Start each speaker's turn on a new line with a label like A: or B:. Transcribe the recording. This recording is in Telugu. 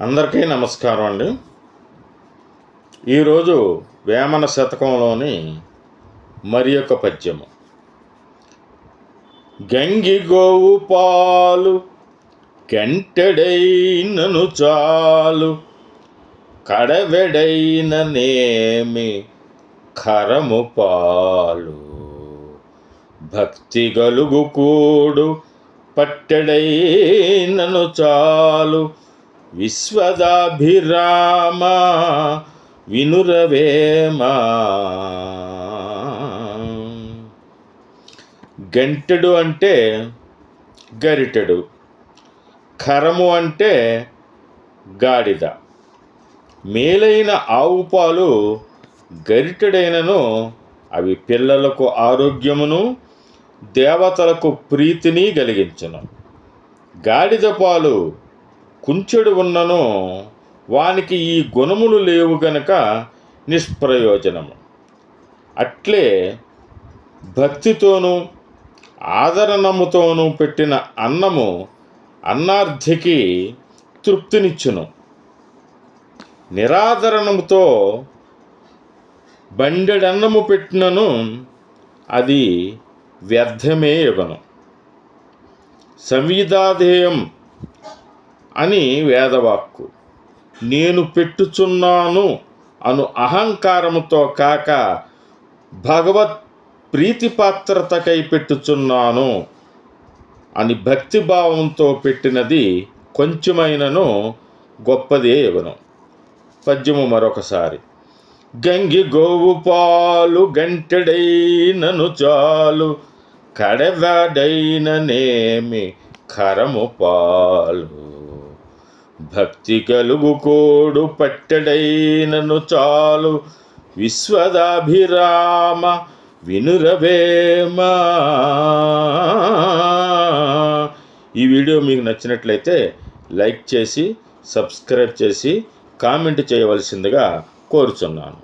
A: అందరికీ నమస్కారం అండి. ఈరోజు వేమన శతకంలోని మరి యొక్క పద్యము. గంగి గోవు పాలు కెంటెడైనను చాలు కడవెడైన నేమి ఖరము పాలు. భక్తి గలుగు కూడు పట్టెడైనను చాలు విశ్వదాభిరామ వినురవేమా. గంటెడు అంటే గరిటెడు ఖరము అంటే గాడిద. మేలైన ఆవు పాలు గరిటెడైనను అవి పిల్లలకు ఆరోగ్యమును దేవతలకు ప్రీతిని కలిగించను. గాడిద పాలు కుంచెడు ఉన్నను వానికి ఈ గుణములు లేవు గనక నిష్ప్రయోజనము. అట్లే భక్తితోనూ ఆదరణముతోనూ పెట్టిన అన్నము అన్నార్థికి తృప్తినిచ్చును. నిరాదరణముతో బండెడన్నము పెట్టినను అది వ్యర్థమే ఇవ్వను సంవిధాధేయం అని వేదవాక్కు. నేను పెట్టుచున్నాను అను అహంకారముతో కాక భగవత్ ప్రీతిపాత్రతకై పెట్టుచున్నాను అని భక్తిభావంతో పెట్టినది కొంచెమైనను గొప్పదే ఇవ్వను పద్యము మరొకసారి. గంగి గోవు పాలు గంటెడైనను చాలు కడవాడైననేమి కరము పాలు. భక్తి కలుగు కోడు పట్టెడైనను చాలు విశ్వదాభిరామ వినురవేమా. ఈ వీడియో మీకు నచ్చినట్లయితే లైక్ చేసి సబ్స్క్రైబ్ చేసి కామెంట్ చేయవలసిందిగా కోరుచున్నాను.